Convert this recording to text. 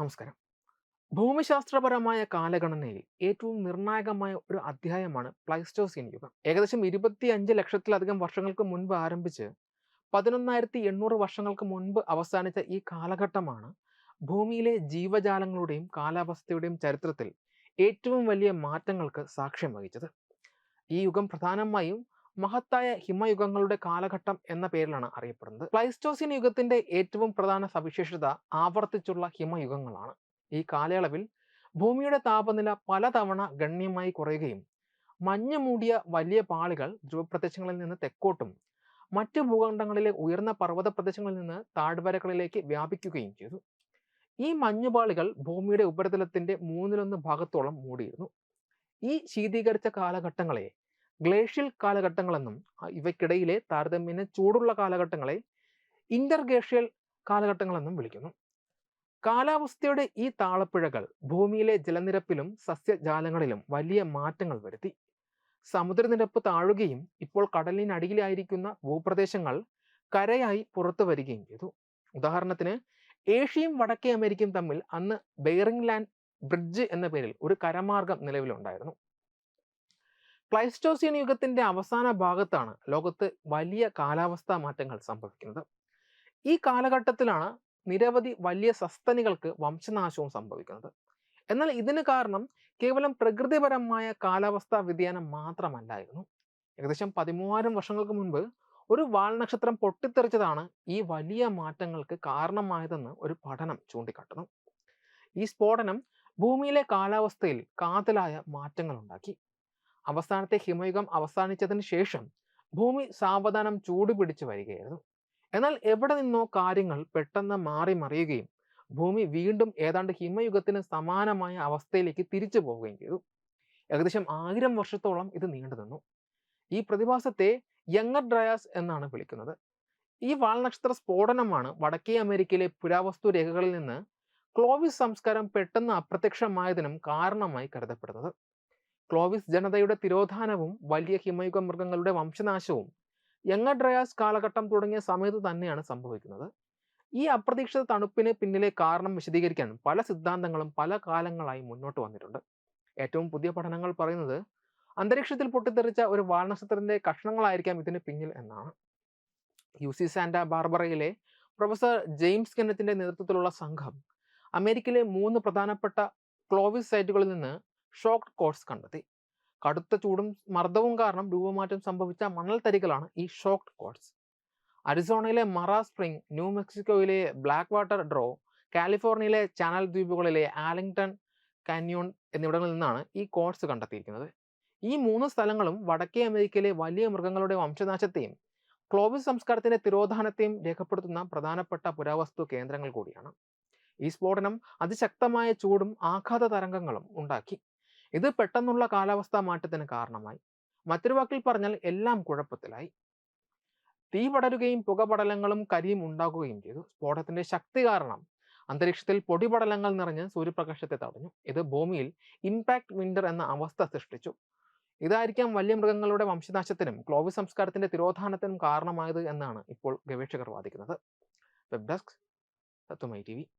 നമസ്കാരം. ഭൂമിശാസ്ത്രപരമായ കാലഗണനയിൽ ഏറ്റവും നിർണായകമായ ഒരു അധ്യായമാണ് പ്ലൈസ്റ്റോസിയൻ യുഗം. ഏകദേശം ഇരുപത്തി അഞ്ച് ലക്ഷത്തിലധികം വർഷങ്ങൾക്ക് മുൻപ് ആരംഭിച്ച് പതിനൊന്നായിരത്തി എണ്ണൂറ് വർഷങ്ങൾക്ക് മുൻപ് അവസാനിച്ച ഈ കാലഘട്ടമാണ് ഭൂമിയിലെ ജീവജാലങ്ങളുടെയും കാലാവസ്ഥയുടെയും ചരിത്രത്തിൽ ഏറ്റവും വലിയ മാറ്റങ്ങൾക്ക് സാക്ഷ്യം വഹിച്ചത്. ഈ യുഗം പ്രധാനമായും മഹത്തായ ഹിമയുഗങ്ങളുടെ കാലഘട്ടം എന്ന പേരിലാണ് അറിയപ്പെടുന്നത്. പ്ലൈസ്റ്റോസിൻ യുഗത്തിന്റെ ഏറ്റവും പ്രധാന സവിശേഷത ആവർത്തിച്ചുള്ള ഹിമയുഗങ്ങളാണ്. ഈ കാലയളവിൽ ഭൂമിയുടെ താപനില പലതവണ ഗണ്യമായി കുറയുകയും മഞ്ഞ് മൂടിയ വലിയ പാളികൾ ധ്രുവപ്രദേശങ്ങളിൽ നിന്ന് തെക്കോട്ടും മറ്റ് ഭൂഖണ്ഡങ്ങളിലെ ഉയർന്ന പർവത പ്രദേശങ്ങളിൽ നിന്ന് താഴ്വരകളിലേക്ക് വ്യാപിക്കുകയും ചെയ്തു. ഈ മഞ്ഞുപാളികൾ ഭൂമിയുടെ ഉപരിതലത്തിന്റെ മൂന്നിലൊന്ന് ഭാഗത്തോളം മൂടിയിരുന്നു. ഈ ശീതീകരിച്ച കാലഘട്ടങ്ങളെ ഗ്ലേഷ്യൽ കാലഘട്ടങ്ങളെന്നും ഇവയ്ക്കിടയിലെ താരതമ്യേന ചൂടുള്ള കാലഘട്ടങ്ങളെ ഇന്റർഗേഷ്യൽ കാലഘട്ടങ്ങളെന്നും വിളിക്കുന്നു. കാലാവസ്ഥയുടെ ഈ താളപ്പിഴകൾ ഭൂമിയിലെ ജലനിരപ്പിലും സസ്യജാലങ്ങളിലും വലിയ മാറ്റങ്ങൾ വരുത്തി. സമുദ്രനിരപ്പ് താഴുകയും ഇപ്പോൾ കടലിനടിയിലായിരിക്കുന്ന ഭൂപ്രദേശങ്ങൾ കരയായി പുറത്തു വരികയും ചെയ്തു. ഉദാഹരണത്തിന് ഏഷ്യയും വടക്കേ അമേരിക്കയും തമ്മിൽ അന്ന് ബെയറിംഗ് ലാൻഡ് ബ്രിഡ്ജ് എന്ന പേരിൽ ഒരു കരമാർഗം നിലവിലുണ്ടായിരുന്നു. പ്ലൈസ്റ്റോസിയൻ യുഗത്തിന്റെ അവസാന ഭാഗത്താണ് ലോകത്ത് വലിയ കാലാവസ്ഥാ മാറ്റങ്ങൾ സംഭവിക്കുന്നത്. ഈ കാലഘട്ടത്തിലാണ് നിരവധി വലിയ സസ്തനികൾക്ക് വംശനാശവും സംഭവിക്കുന്നത്. എന്നാൽ ഇതിന് കാരണം കേവലം പ്രകൃതിപരമായ കാലാവസ്ഥാ വ്യതിയാനം മാത്രമല്ലായിരുന്നു. ഏകദേശം പതിമൂവായിരം വർഷങ്ങൾക്ക് മുൻപ് ഒരു വാൽനക്ഷത്രം പൊട്ടിത്തെറിച്ചതാണ് ഈ വലിയ മാറ്റങ്ങൾക്ക് കാരണമായതെന്ന് ഒരു പഠനം ചൂണ്ടിക്കാട്ടുന്നു. ഈ സ്ഫോടനം ഭൂമിയിലെ കാലാവസ്ഥയിൽ കാതലായ മാറ്റങ്ങൾ ഉണ്ടാക്കി അവസാനത്തെ ഹിമയുഗം അവസാനിച്ചതിന് ശേഷം ഭൂമി സാവധാനം ചൂടുപിടിച്ചു വരികയായിരുന്നു. എന്നാൽ എവിടെ നിന്നോ കാര്യങ്ങൾ പെട്ടെന്ന് മാറി മറിയുകയും ഭൂമി വീണ്ടും ഏതാണ്ട് ഹിമയുഗത്തിന് സമാനമായ അവസ്ഥയിലേക്ക് തിരിച്ചു പോവുകയും ചെയ്തു. ഏകദേശം ആയിരം വർഷത്തോളം ഇത് നീണ്ടു നിന്നു. ഈ പ്രതിഭാസത്തെ യങ്ങർ ഡ്രയാസ് എന്നാണ് വിളിക്കുന്നത്. ഈ വാൽനക്ഷത്ര സ്ഫോടനമാണ് വടക്കേ അമേരിക്കയിലെ പുരാവസ്തു രേഖകളിൽ നിന്ന് ക്ലോവിസ് സംസ്കാരം പെട്ടെന്ന് അപ്രത്യക്ഷമായതിനും കാരണമായി കരുതപ്പെടുന്നത്. ക്ലോവിസ് ജനതയുടെ തിരോധാനവും വലിയ ഹിമയുഗ മൃഗങ്ങളുടെ വംശനാശവും യങ്ങ ഡ്രയാസ് കാലഘട്ടം തുടങ്ങിയ സമയത്ത് തന്നെയാണ് സംഭവിക്കുന്നത്. ഈ അപ്രതീക്ഷിത തണുപ്പിന് പിന്നിലെ കാരണം വിശദീകരിക്കാൻ പല സിദ്ധാന്തങ്ങളും പല കാലങ്ങളായി മുന്നോട്ട് വന്നിട്ടുണ്ട്. ഏറ്റവും പുതിയ പഠനങ്ങൾ പറയുന്നത് അന്തരീക്ഷത്തിൽ പൊട്ടിത്തെറിച്ച ഒരു വാൽനക്ഷത്രത്തിന്റെ കഷ്ണങ്ങളായിരിക്കാം ഇതിന് പിന്നിൽ എന്നാണ്. യു സി സാന്റ ബാർബറയിലെ പ്രൊഫസർ ജെയിംസ് കെന്നത്തിന്റെ നേതൃത്വത്തിലുള്ള സംഘം അമേരിക്കയിലെ മൂന്ന് പ്രധാനപ്പെട്ട ക്ലോവിസ് സൈറ്റുകളിൽ നിന്ന് ഷോക്ഡ് കോഴ്സ് കണ്ടെത്തി. കടുത്ത ചൂടും മർദ്ദവും കാരണം രൂപമാറ്റം സംഭവിച്ച മണൽ തരികളാണ് ഈ ഷോക്ട് കോഴ്സ്. അരിസോണയിലെ മറ സ്പ്രിംഗ് ന്യൂ മെക്സിക്കോയിലെ ബ്ലാക്ക് വാട്ടർ ഡ്രോ കാലിഫോർണിയയിലെ ചാനൽ ദ്വീപുകളിലെ ആലിംഗ്ടൺ കാന്യോൺ എന്നിവിടങ്ങളിൽ നിന്നാണ് ഈ കോഴ്സ് കണ്ടെത്തിയിരിക്കുന്നത്. ഈ മൂന്ന് സ്ഥലങ്ങളും വടക്കേ അമേരിക്കയിലെ വലിയ മൃഗങ്ങളുടെ വംശനാശത്തെയും ക്ലോവിസ് സംസ്കാരത്തിന്റെ തിരോധാനത്തെയും രേഖപ്പെടുത്തുന്ന പ്രധാനപ്പെട്ട പുരാവസ്തു കേന്ദ്രങ്ങൾ കൂടിയാണ്. ഈ സ്ഫോടനം അതിശക്തമായ ചൂടും ആഘാത തരംഗങ്ങളും ഉണ്ടാക്കി. ഇത് പെട്ടെന്നുള്ള കാലാവസ്ഥാ മാറ്റത്തിന് കാരണമായി. മറ്റൊരു വാക്കിൽ പറഞ്ഞാൽ എല്ലാം കുഴപ്പത്തിലായി. തീ പടരുകയും പുകപടലങ്ങളും കരിയും ഉണ്ടാകുകയും ചെയ്തു. സ്ഫോടനത്തിന്റെ ശക്തി കാരണം അന്തരീക്ഷത്തിൽ പൊടിപടലങ്ങൾ നിറഞ്ഞ് സൂര്യപ്രകാശത്തെ തടഞ്ഞു. ഇത് ഭൂമിയിൽ ഇമ്പാക്ട് വിൻഡർ എന്ന അവസ്ഥ സൃഷ്ടിച്ചു. ഇതായിരിക്കാം വലിയ മൃഗങ്ങളുടെ വംശനാശത്തിനും ക്ലോവി സംസ്കാരത്തിന്റെ തിരോധാനത്തിനും കാരണമായത് എന്നാണ് ഇപ്പോൾ ഗവേഷകർ വാദിക്കുന്നത്. വെബ് ഡെസ്ക് തത്വമൈ ടി